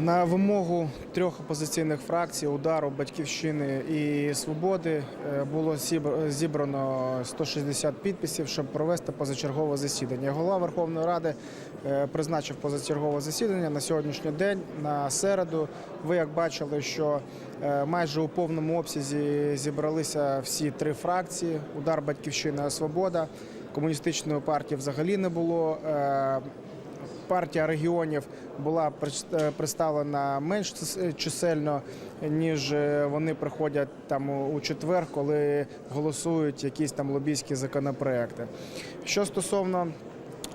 На вимогу трьох опозиційних фракцій удару батьківщини і свободи е, було зібрано 160 підписів, щоб провести позачергове засідання. Голова Верховної Ради е, призначив позачергове засідання на сьогоднішній день, на середу. Ви як бачили, що е, майже у повному обсязі зібралися всі три фракції: удар батьківщина і свобода. Комуністичної партії взагалі не було. Е, партія регіонів була е, представлена менш чисельно, ніж е, вони приходять там у- четвер, коли голосують якісь там лобійські законопроекти. Що стосовно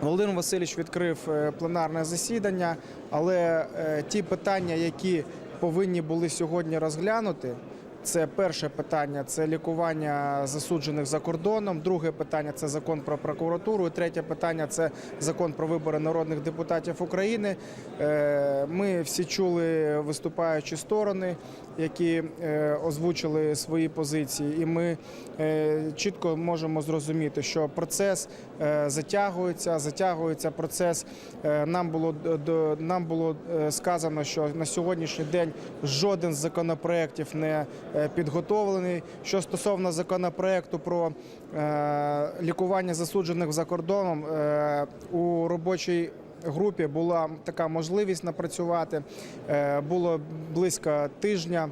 Володимир Васильович відкрив е, пленарне засідання, але е, ті питання, які повинні були сьогодні розглянути. Це перше питання це лікування засуджених за кордоном. Друге питання це закон про прокуратуру. І третє питання це закон про вибори народних депутатів України. Е, Ми всі чули виступаючі сторони, які е, озвучили свої позиції, і ми е, чітко можемо зрозуміти, що процес затягується, затягується процес. Нам було нам було сказано, що на сьогоднішній день жоден з законопроєктів не підготовлений. Що стосовно законопроекту про е, лікування засуджених за кордоном е, у робочій групі була така можливість напрацювати. Е, Було близько тижня.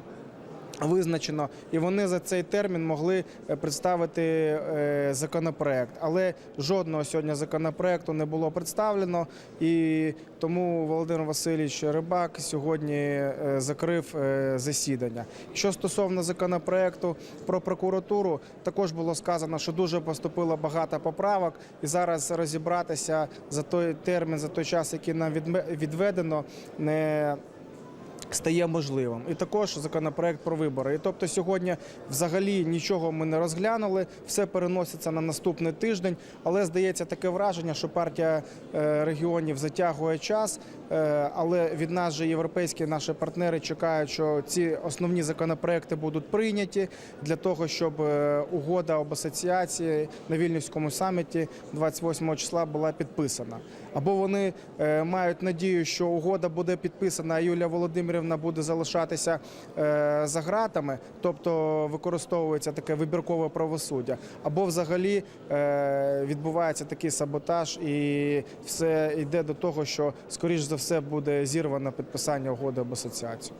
Визначено, і вони за цей термін могли е, представити е, законопроект, але жодного сьогодні законопроекту не було представлено, і тому Володимир Васильович Рибак сьогодні е, закрив засідання. Що стосовно законопроекту про прокуратуру, також було сказано, що дуже поступило багато поправок, і зараз розібратися за той термін, за той час, який нам відведено, не стає можливим. І також законопроект про вибори. І тобто сьогодні взагалі нічого ми не розглянули, все переноситься на наступний тиждень. Але здається таке враження, що партія е, регіонів затягує час. Е, Але від нас же європейські наші партнери чекають, що ці основні законопроекти будуть прийняті для того, щоб е, угода об асоціації на вільнюському саміті 28 числа була підписана. Або вони е, мають надію, що угода буде підписана, а Юлія Володимирівна буде залишатися е, за ґратами, тобто використовується таке вибіркове правосуддя, або взагалі е, відбувається такий саботаж, і все йде до того, що скоріш за все буде зірвано підписання угоди об асоціацію.